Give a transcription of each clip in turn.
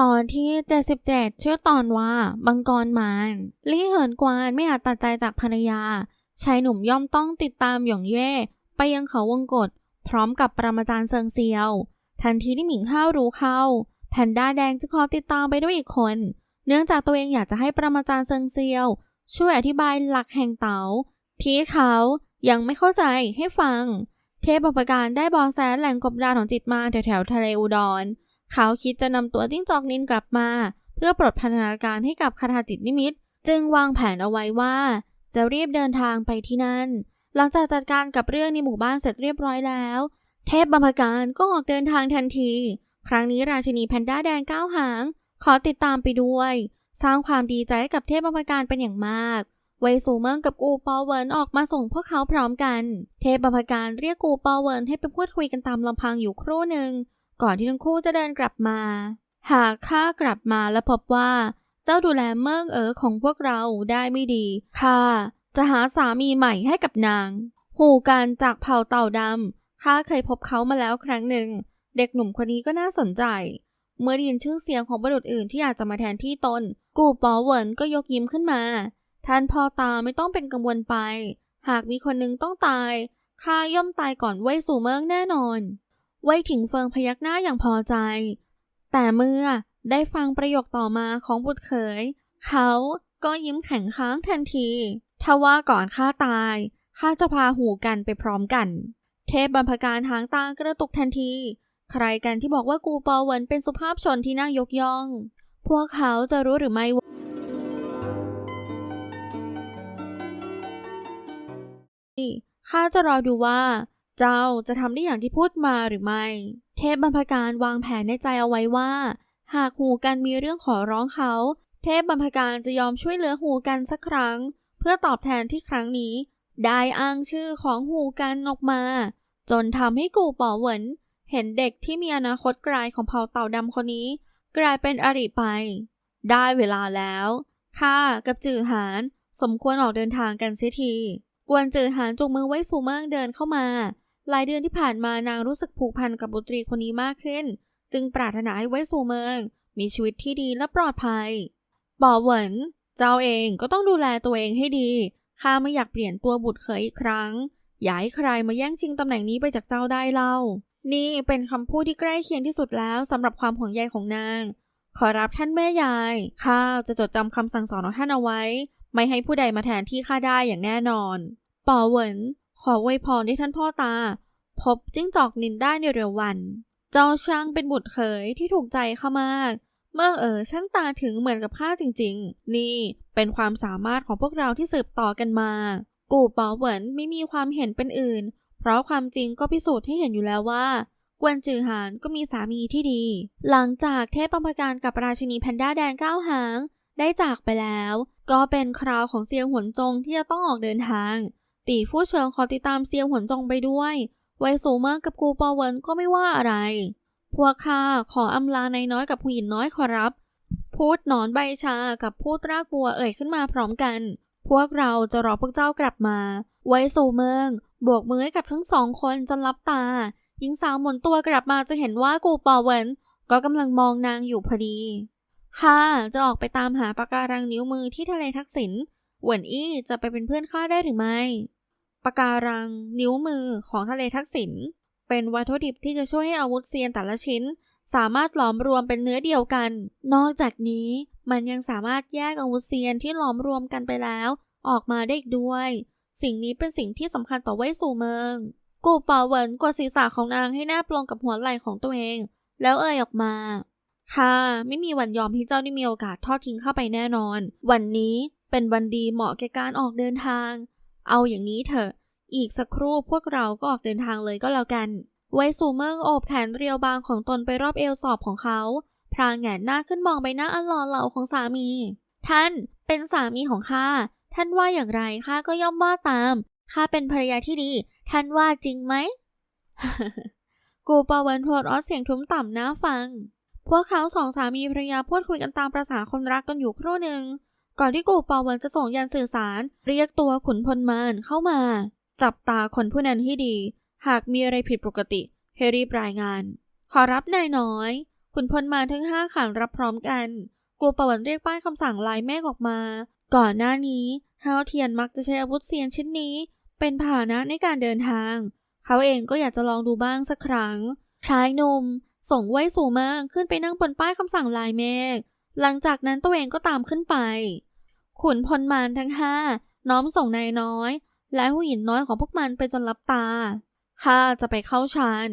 ตอนที่ 77 ชื่อตอนว่าบังกรมารลี่เหินกวานไม่อาจตัดใจจากภรรยา ชายหนุ่มย่อมต้องติดตามหยงเย่ ไปยังเขาวงกฏพร้อมกับปรมาจารย์เซิงเซียว ทันทีที่หมิงห้าวรู้เข้า แพนด้าแดงจะขอติดตามไปด้วยอีกคน เนื่องจากตัวเองอยากจะให้ปรมาจารย์เซิงเซียว ช่วยอธิบายหลักแห่งเต๋าที่เขายังไม่เข้าใจให้ฟัง เทพบุปการได้บอแสแหล่งกบดานของจิตมาแถวแถวทะเลอุดร เขาคิดจะนำตัวจิ้งจอกนินกลับมา เพื่อปลดพันธนาการให้กับคาถาจิตนิมิต จึงวางแผนเอาไว้ว่า จะรีบเดินทางไปที่นั่น หลังจากจัดการกับเรื่องในหมู่บ้านเสร็จเรียบร้อยแล้ว เทพบัมพการก็ออกเดินทางทันที ครั้งนี้ราชินีแพนด้าแดงก้าวหาง ขอติดตามไปด้วย สร้างความดีใจให้กับเทพบัมพการเป็นอย่างมากเวสูเมิงกับกูปอเวิร์นออกมาส่งพวกเขาพร้อมกัน เทพบัมพการเรียกกูปอเวิร์นให้ไปพูดคุยกันตามลำพังอยู่ครู่หนึ่ง ก่อนที่ทั้งคู่จะเดินกลับมา หากข้ากลับมาและพบว่า เจ้าดูแลเมืองเอ๋อของพวกเราได้ไม่ดีข้าจะหาสามีใหม่ให้กับนาง หูกันจากเผ่าเต่าดำข้าเคยพบเขามาแล้วครั้งหนึ่ง เด็กหนุ่มคนนี้ก็น่าสนใจ เมื่อได้ยินชื่อเสียงของบุรุษอื่นที่อาจจะมาแทนที่ตน กูปอเหวินก็ยกยิ้มขึ้นมา ท่านพ่อตาไม่ต้องเป็นกังวลไป หากมีคนหนึงต้องตายข้าย่อมตายก่อนเว่ยสู่เมืองแน่นอน เว่ยถิงเฟิงพยักหน้าอย่างพอใจ แต่เมื่อได้ฟังประโยคต่อมาของบุตรเขย เขาก็ยิ้มแข็งค้างทันทีทว่าก่อนข้าตายข้าจะพาหูกันไปพร้อมกัน เทพบรรพการหางตากระตุกทันที ใครกันที่บอกว่ากูปอเวินเป็นสุภาพชนที่น่ายกย่อง พวกเขาจะรู้หรือไม่ว่าข้าจะรอดูว่า เจ้าจะทำได้อย่างที่พูดมาหรือไม่ เทพบรรพการวางแผนในใจเอาไว้ว่า หากหูกันมีเรื่องขอร้องเขา เทพบรรพการจะยอมช่วยเหลือหูกันสักครั้ง เพื่อตอบแทนที่ครั้งนี้ ได้อ้างชื่อของหูกันออกมา จนทำให้กูป๋อเหวินเห็นเด็กที่มีอนาคตไกลของเผ่าเต่าดำคนนี้ กลายเป็นอริไป ได้เวลาแล้วข้ากับจือหานสมควรออกเดินทางกันเสียที กวนจือหานจูงมือไว้สู่เมืองเดินเข้ามา หลายเดือนที่ผ่านมานางรู้สึกผูกพันกับบุตรีคนนี้มากขึ้น จึงปรารถนาให้ไว้สู่เมือง มีชีวิตที่ดีและปลอดภัยป๋อเหวินเจ้าเองก็ต้องดูแลตัวเองให้ดีข้าไม่อยากเปลี่ยนตัวบุตรเขยอีกครั้ง อย่าให้ใครมาแย่งชิงตำแหน่งนี้ไปจากเจ้าได้เล่า นี่เป็นคำพูดที่ใกล้เคียงที่สุดแล้วสำหรับความห่วงใยของนาง ขอรับท่านแม่ยาย ข้าจะจดจำคำสั่งสอนของท่านเอาไว้ ไม่ให้ผู้ใดมาแทนที่ข้าได้อย่างแน่นอนป๋อเหวิน ขอไวยพรให้ท่านพ่อตา พบจิ้งจอกนินได้ในเร็ววัน เจ้าช่างเป็นบุตรเขยที่ถูกใจข้ามาก เมื่อเอ๋อช่างตาถึงเหมือนกับข้าจริง ๆ นี่เป็นความสามารถของพวกเราที่สืบต่อกันมา กู่ป๋อเหวินไม่มีความเห็นเป็นอื่น เพราะความจริงก็พิสูจน์ให้เห็นอยู่แล้วว่ากวนจือหานก็มีสามีที่ดี หลังจากเทพปรมาการกับราชินีแพนด้าแดงก้าวหาง ได้จากไปแล้ว ก็เป็นคราวของเซียวหวนจงที่จะต้องออกเดินทาง ตีฟู่เฉิงขอติดตามเซียวหวนจงไปด้วยไวสูเมอร์กับกูปอเวินก็ไม่ว่าอะไร พวกข้าขออำลานายน้อยกับผู้หญิงน้อยขอรับ พูดหนอนใบชากับพูดรากบัวเอ่ยขึ้นมาพร้อมกัน พวกเราจะรอพวกเจ้ากลับมา ไว้สู่เมืองโบกมือให้กับทั้งสองคนจนลับตาหญิงสาวหมุนตัวกลับมาจะเห็นว่ากูปอเวินก็กำลังมองนางอยู่พอดีข้าจะออกไปตามหาปะการังนิ้วมือที่ทะเลทักษิณ หวนอี้จะไปเป็นเพื่อนข้าได้หรือไม่ปะการัง นิ้วมือของทะเลทักษิณเป็นวัตถุดิบที่จะช่วยให้อาวุธเซียนแต่ละชิ้น สามารถหลอมรวมเป็นเนื้อเดียวกัน นอกจากนี้มันยังสามารถแยกอาวุธเซียนที่หลอมรวมกันไปแล้ว ออกมาได้อีกด้วย สิ่งนี้เป็นสิ่งที่สำคัญต่อไว้สู่เมือง กูเป่าเหวินกดศีรษะของนางให้แนบลงกับหัวไหล่ของตัวเอง แล้วเอ่ยออกมาค่ะไม่มีวันยอมให้เจ้าได้มีโอกาสทอดทิ้งเข้าไปแน่นอน วันนี้ เป็นวันดีเหมาะแก่การออกเดินทาง เอาอย่างนี้เถอะ อีกสักครู่พวกเราก็ออกเดินทางเลยก็แล้วกัน ไวสูเมืองโอบแขนเรียวบางของตนไปรอบเอวสอบของเขา พรางแงนหน้าขึ้นมองใบหน้าอันหล่อเหลาของสามี ท่านเป็นสามีของข้า ท่านว่าอย่างไรข้าก็ย่อมว่าตาม ข้าเป็นภรรยาที่ดี ท่านว่าจริงไหม กูปาเวนโทดออสเสียงทุ้มต่ำน่าฟัง พวกเขาสองสามีภรรยาพูดคุยกันตามประษาคนรักกันอยู่ครู่หนึ่ง ก่อนที่กูปาเวนจะส่งยันสื่อสาร เรียกตัวขุนพลมารเข้ามา จับตาคนผู้นั้นให้ดี หากมีอะไรผิดปกติให้รีบรายงาน ขอรับนายน้อย ขุนพลมารทั้งห้าขานรับพร้อมกัน กูประวันเรียกป้ายคำสั่งลายเมฆออกมา ก่อนหน้านี้ฮาวเทียนมักจะใช้อาวุธเซียนชิ้นนี้ เป็นพาหนะในการเดินทาง เขาเองก็อยากจะลองดูบ้างสักครั้งชายหนุ่มส่งไว้สู่มืองขึ้นไปนั่งบนป้ายคำสั่งลายเมฆ หลังจากนั้นตัวเองก็ตามขึ้นไป ขุนพลมารทั้งห้าน้อมส่งนายน้อย และผู้หญิงน้อยของพวกมันไปจนลับตา ข้าจะไปเข้าฌาน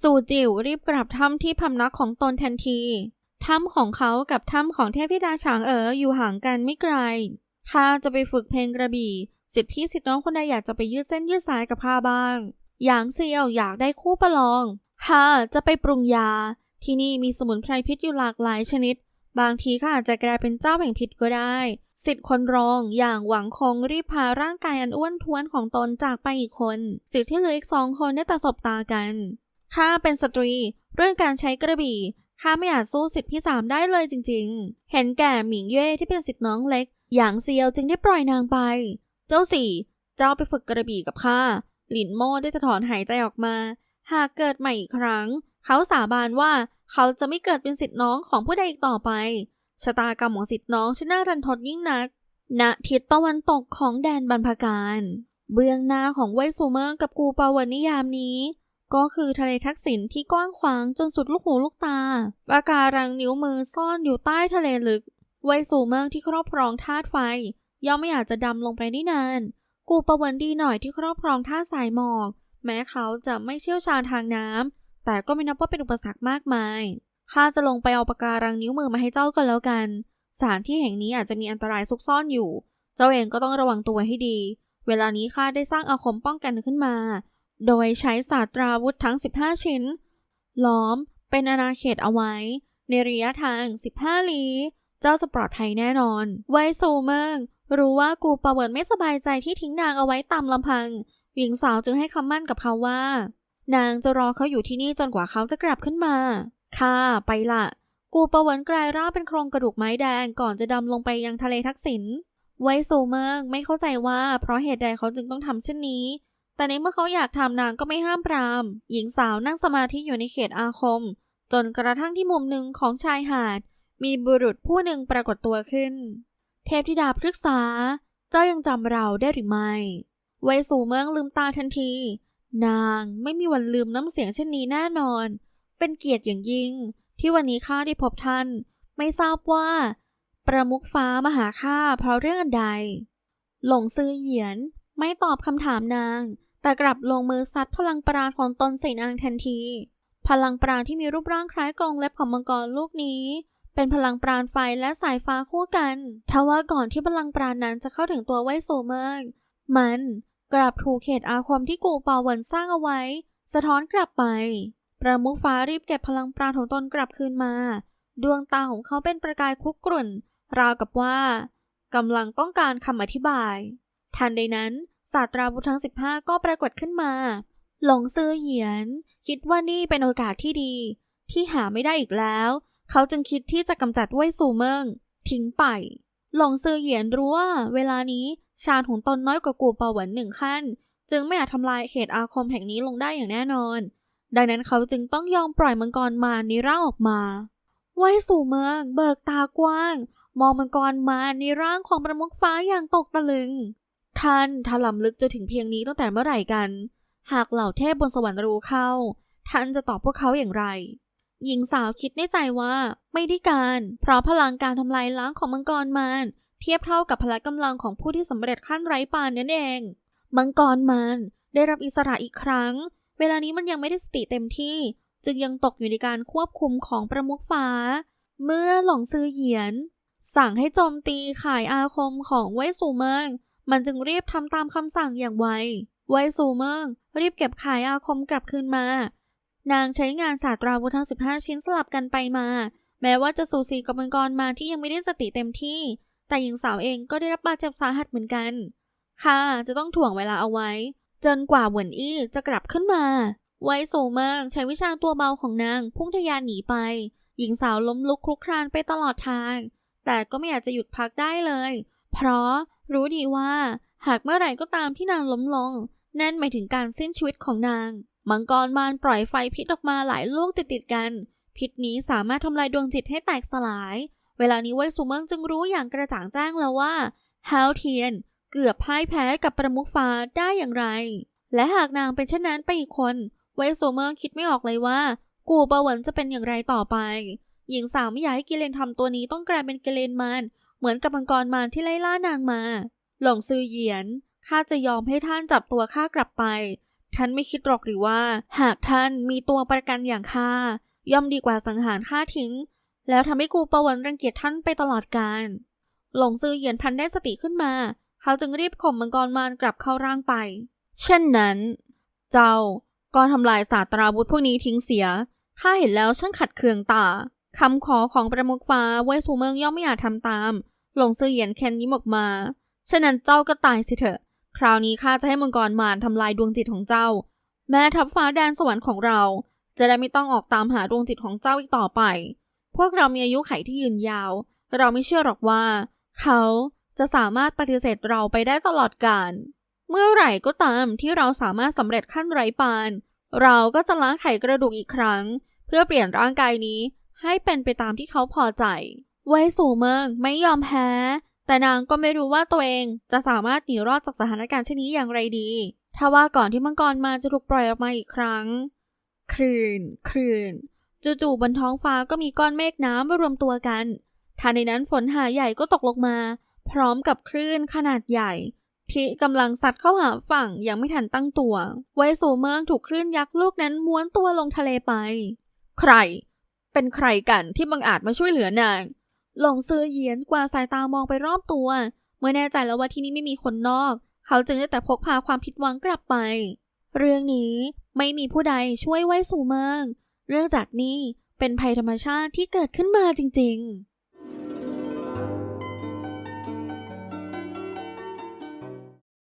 สู่จิ๋วรีบกลับถ้ำที่พำนักของตนทันที ถ้ำของเขากับถ้ำของเทพธิดาฉางเอ๋ออยู่ห่างกันไม่ไกล ข้าจะไปฝึกเพลงกระบี่สิทธิพี่สิทธิน้องคนใดอยากจะไปยืดเส้นยืดสายกับข้าบ้างหยางเซียวอยากได้คู่ประลอง ข้าจะไปปรุงยา ที่นี่มีสมุนไพรพิษอยู่หลากหลายชนิด บางทีข้าอาจจะกลายเป็นเจ้าแห่งพิษก็ได้สิทธิ์คนรองอย่างหวังคงรีบพาร่างกายอันอ้วนท้วนของตนจากไปอีกคนสิทธิ์ที่เหลืออีกสองคนได้ต่สบตากันข้าเป็นสตรี เรื่องการใช้กระบี่ข้าไม่อาจสู้สิทธิ์พี่สามได้เลยจริง ๆ เห็นแก่หมิงเย่ที่เป็นสิทธิ์น้องเล็ก อย่างเซียวจึงได้ปล่อยนางไป เจ้าสี่ เจ้าไปฝึกกระบี่กับข้าหลินโม่ได้จะถอนหายใจออกมา หากเกิดใหม่อีกครั้ง เขาสาบานว่าเขาจะไม่เกิดเป็นสิทธิ์น้องของผู้ใดอีกต่อไป ชะตากรรมของสิทธิ์น้องช่างน่ารันทดยิ่งนัก ณ ทิศตะวันตกของแดนบรรพการ เบื้องหน้าของไวซูเมอร์กับกูปาวนิยามนี้ ก็คือทะเลทักษิณที่กว้างขวางจนสุดลูกหูลูกตาปะการังนิ้วมือซ่อนอยู่ใต้ทะเลลึก ไวซูเมอร์ที่ครอบครองธาตุไฟ ย่อมไม่อาจจะดำลงไปได้นาน กูปาวันดีหน่อยที่ครอบครองธาตุสายหมอก แม้เขาจะไม่เชี่ยวชาญทางน้ำ แต่ก็ไม่นับว่าเป็นอุปสรรคมากมายข้าจะลงไปเอาปะการังนิ้วมือมาให้เจ้ากันแล้วกัน สถานที่แห่งนี้อาจจะมีอันตรายซุกซ่อนอยู่ เจ้าเองก็ต้องระวังตัวให้ดี เวลานี้ข้าได้สร้างอาคมป้องกันขึ้นมา โดยใช้ศาสตราวุธทั้ง 15 ชิ้น ล้อมเป็นอาณาเขตเอาไว้ ในระยะทาง 15 ลี้ เจ้าจะปลอดภัยแน่นอน ไวซูเมิงรู้ว่ากูปาเวิร์ดไม่สบายใจที่ทิ้งนางเอาไว้ตามลำพัง หญิงสาวจึงให้คำมั่นกับเขาว่า นางจะรอเขาอยู่ที่นี่จนกว่าเขาจะกลับขึ้นมา ค่ะไปละกูประวันกลายร่างเป็นโครงกระดูกไม้แดงก่อนจะดำลงไปยังทะเลทักษิณ ไวซูเมิงไม่เข้าใจว่าเพราะเหตุใดเขาจึงต้องทำเช่นนี้ แต่ในเมื่อเขาอยากทำนางก็ไม่ห้ามปราม หญิงสาวนั่งสมาธิอยู่ในเขตอาคม จนกระทั่งที่มุมหนึ่งของชายหาด มีบุรุษผู้หนึ่งปรากฏตัวขึ้น เทพธิดาพฤกษา เจ้ายังจำเราได้หรือไม่ ไวสูเมืองลืมตาทันที นางไม่มีวันลืมน้ำเสียงเช่นนี้แน่นอน เป็นเกียรติอย่างยิ่ง ที่วันนี้ข้าได้พบท่าน ไม่ทราบว่า ประมุขฟ้ามาหาข้าเพราะเรื่องอันใด หลงซื้อเหยียนไม่ตอบคำถามนาง แต่กลับลงมือซัดพลังปราณของตนใส่นางทันที พลังปราณที่มีรูปร่างคล้ายกรงเล็บของมังกรลูกนี้เป็นพลังปราณไฟและสายฟ้าคู่กัน ทว่าก่อนที่พลังปราณนั้นจะเข้าถึงตัวไวโซเมิงมัน กลับถูกเขตอาคมที่กูปาเวินสร้างเอาไว้ สะท้อนกลับไป ประมุขฟ้ารีบเก็บพลังปราณของตนกลับคืนมา ดวงตาของเขาเป็นประกายคุกกรุ่น ราวกับว่ากำลังต้องการคำอธิบาย ทันใดนั้นศาสตราวุธทั้ง 15 ก็ปรากฏขึ้นมา หลงซื้อเหยียน คิดว่านี่เป็นโอกาสที่ดี ที่หาไม่ได้อีกแล้ว เขาจึงคิดที่จะกำจัดไว้ซูเมิงทิ้งไป หลงซื้อเหยียนรู้ว่าเวลานี้ ชาญของตนน้อยกว่ากูเปาหวันหนึ่งขั้น จึงไม่อาจทำลายเขตอาคมแห่งนี้ลงได้อย่างแน่นอน ดังนั้นเขาจึงต้องยอมปล่อยมังกรมารในร่างออกมาไว้สู่เมืองเบิกตากว้าง มองมังกรมารในร่างของประมุขฟ้าอย่างตกตะลึง ท่านถาลำลึกจะถึงเพียงนี้ตั้งแต่เมื่อไหร่กัน หากเหล่าเทพบนสวรรค์รู้เข้า ท่านจะตอบพวกเขาอย่างไรหญิงสาวคิดในใจว่าไม่ได้การ เพราะพลังการทำลายล้างของมังกรมาร เทียบเท่ากับพละกำลังของผู้ที่สำเร็จขั้นไร้ปานนั่นเอง มังกรมารได้รับอิสระอีกครั้ง เวลานี้มันยังไม่ได้สติเต็มที่ จึงยังตกอยู่ในการควบคุมของประมุขฟ้า เมื่อหลงซื้อเหยียน สั่งให้โจมตีขายอาคมของไวสูเมิงมันจึงรีบทำตามคำสั่งอย่างไว ไวสูเมิงรีบเก็บขายอาคมกลับคืนมา นางใช้งานศาสตราวุธทั้ง 15 ชิ้นสลับกันไปมา แม้ว่าจะสูสีกับมังกรมาที่ยังไม่ได้สติเต็มที่ แต่หญิงสาวเองก็ได้รับบาดเจ็บสาหัสเหมือนกัน ค่ะ จะต้องถ่วงเวลาเอาไว้ จนกว่าเหวินอี้จะกลับขึ้นมา ไวสูเมิงใช้วิชาตัวเบาของนาง พุ่งทะยานหนีไป หญิงสาวล้มลุกคลุกคลานไปตลอดทาง แต่ก็ไม่อยากจะหยุดพักได้เลย เพราะรู้ดีว่า หากเมื่อไหร่ก็ตามที่นางล้มลง นั่นหมายถึงการสิ้นชีวิตของนาง มังกรมารปล่อยไฟพิษออกมาหลายลูกติดๆกัน พิษนี้สามารถทำลายดวงจิตให้แตกสลาย เวลานี้เว่ยซูเมิงจึงรู้อย่างกระจ่างแจ้งแล้วว่าฮาวเทียนเกือบพ่ายแพ้กับประมุขฟ้าได้อย่างไร และหากนางเป็นเช่นนั้นไปอีกคน เว่ยซูเมิงคิดไม่ออกเลยว่า กูเปาหวนจะเป็นอย่างไรต่อไป หญิงสาวไม่อยากให้กิเลนทำตัวนี้ต้องกลายเป็นกิเลนมารเหมือนกับมังกรมารที่ไล่ล่านางมา หลงซือเหยียนข้าจะยอมให้ท่านจับตัวข้ากลับไป ท่านไม่คิดหรอกหรือว่า หากท่านมีตัวประกันอย่างข้าย่อมดีกว่าสังหารข้าทิ้ง แล้วทำให้กูประวันรังเกียจท่านไปตลอดกาล หลงซือเหยียนพันได้สติขึ้นมา เขาจึงรีบข่มมังกรมารกลับเข้าร่างไป เช่นนั้น เจ้าก็ทำลายศาสตราวุธพวกนี้ทิ้งเสีย ข้าเห็นแล้วช่างขัดเคืองตา คำขอของประมุขฟ้าเว่ยซูเมิงย่อมไม่อาจทำตาม หลงซือเหยียนแค้นยิ้มออกมา ฉะนั้นเจ้าก็ตายสิเถอะ คราวนี้ข้าจะให้มังกรมารทำลายดวงจิตของเจ้า แม้ทัพฟ้าแดนสวรรค์ของเรา จะได้ไม่ต้องออกตามหาดวงจิตของเจ้าอีกต่อไป พวกเรามีอายุไขที่ยืนยาว เราไม่เชื่อหรอกว่า เขาจะสามารถปฏิเสธเราไปได้ตลอดกาลเมื่อไหร่ก็ตามที่เราสามารถสำเร็จขั้นไร้ปาน เราก็จะล้างไขกระดูกอีกครั้ง เพื่อเปลี่ยนร่างกายนี้ให้เป็นไปตามที่เขาพอใจไว้สู่เมืองไม่ยอมแพ้ แต่นางก็ไม่รู้ว่าตัวเองจะสามารถหนีรอดจากสถานการณ์เช่นนี้อย่างไรดีถ้าว่าก่อนที่มังกรมาจะถูกปล่อยออกมาอีกครั้ง คลื่น คลื่น จู่ๆบนท้องฟ้าก็มีก้อนเมฆน้ำมารวมตัวกันทันในนั้นฝนหาใหญ่ก็ตกลงมา พร้อมกับคลื่นขนาดใหญ่ ที่กำลังซัดเข้าหาฝั่งยังไม่ทันตั้งตัว ไวสูเมืองถูกคลื่นยักษ์ลูกนั้นม้วนตัวลงทะเลไป ใคร เป็นใครกันที่บังอาจมาช่วยเหลือนางหลงซื้อเยียนกว่าสายตามองไปรอบตัว เมื่อแน่ใจแล้วว่าที่นี่ไม่มีคนนอก เขาจึงได้แต่พกพาความผิดหวังกลับไป เรื่องนี้ไม่มีผู้ใดช่วยไว้สู่เมือง เรื่องจากนี้เป็นภัยธรรมชาติที่เกิดขึ้นมาจริง ๆ